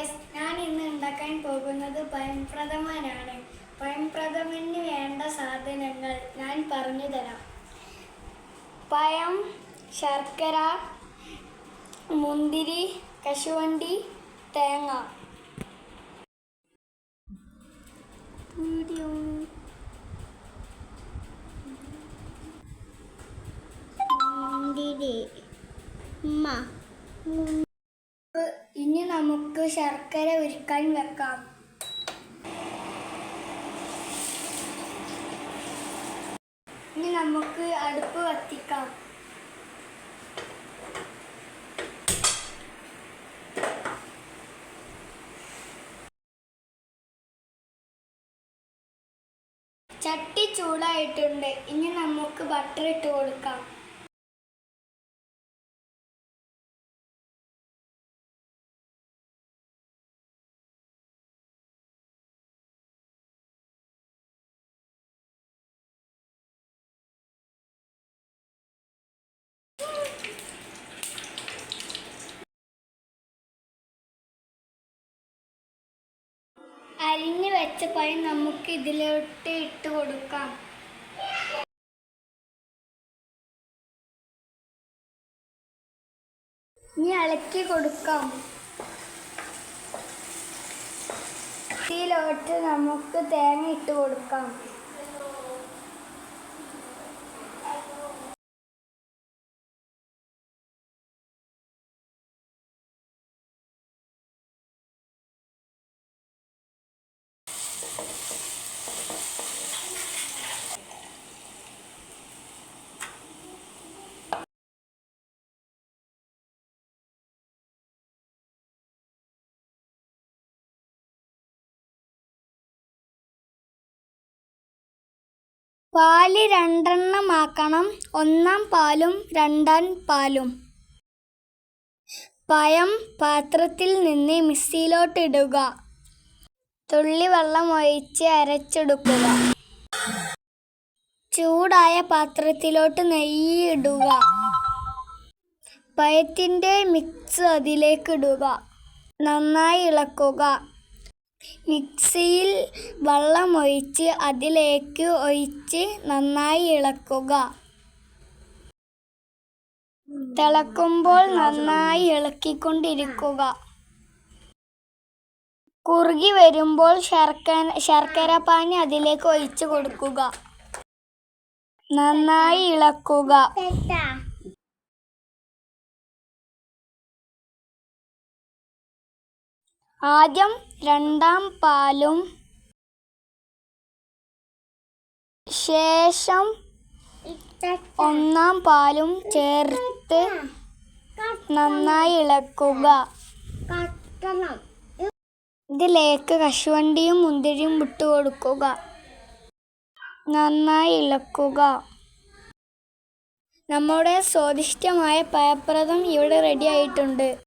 Guys ഞാൻ ഇന്ന് ഉണ്ടാക്കാൻ പോകുന്നത് പഴംപ്രഥമനാണ്. പഴംപ്രഥമന് വേണ്ട സാധനങ്ങൾ ഞാൻ പറഞ്ഞു തരാം. പഴം ശർക്കര മുന്തിരി കശുവണ്ടി തേങ്ങ. വീഡിയോ. മുന്തിരി ഉമ്മ. ശർക്കര ഉരുക്കാൻ വെക്കാം. ഇനി നമുക്ക് അടുപ്പ് കത്തിക്കാം. ചട്ടി ചൂടായിട്ടുണ്ട്. ഇനി നമുക്ക് ബട്ടർ ഇട്ട് കൊടുക്കാം. അരിഞ്ഞു വെച്ച പഴം നമുക്ക് ഇതിലോട്ട് ഇട്ട് കൊടുക്കാം. ഇനി ഇളക്കി കൊടുക്കാം. ഇതിലോട്ട് നമുക്ക് തേങ്ങ ഇട്ട് കൊടുക്കാം. പാൽ രണ്ടെണ്ണമാക്കണം. ഒന്നാം പാലും രണ്ടാം പാലും. പയം പാത്രത്തിൽ നിന്ന് മിക്സിയിലോട്ട് ഇടുക തുള്ളി വെള്ളം ഒഴിച്ച് അരച്ചെടുക്കുക. ചൂടായ പാത്രത്തിലോട്ട് നെയ്യ് ഇടുക പഴത്തിന്റെ മിക്സ് അതിലേക്കിടുക. നന്നായി ഇളക്കുക. മിക്സിയിൽ വെള്ളമൊഴിച്ച് അതിലേക്ക് ഒഴിച്ച് നന്നായി ഇളക്കുക. തിളക്കുമ്പോൾ നന്നായി ഇളക്കിക്കൊണ്ടിരിക്കുക. കുറുകി വരുമ്പോൾ ശർക്കര ശർക്കര പാനി അതിലേക്ക് ഒഴിച്ചു കൊടുക്കുക. നന്നായി ഇളക്കുക. ആദ്യം രണ്ടാം പാലും ശേഷം ഒന്നാം പാലും ചേർത്ത് നന്നായി ഇളക്കുക. ഇതിലേക്ക് കശുവണ്ടിയും മുന്തിരിയും വിട്ടു കൊടുക്കുക. നന്നായി ഇളക്കുക. നമ്മുടെ സ്വാദിഷ്ടമായ പയപ്രദം ഇവിടെ റെഡി ആയിട്ടുണ്ട്.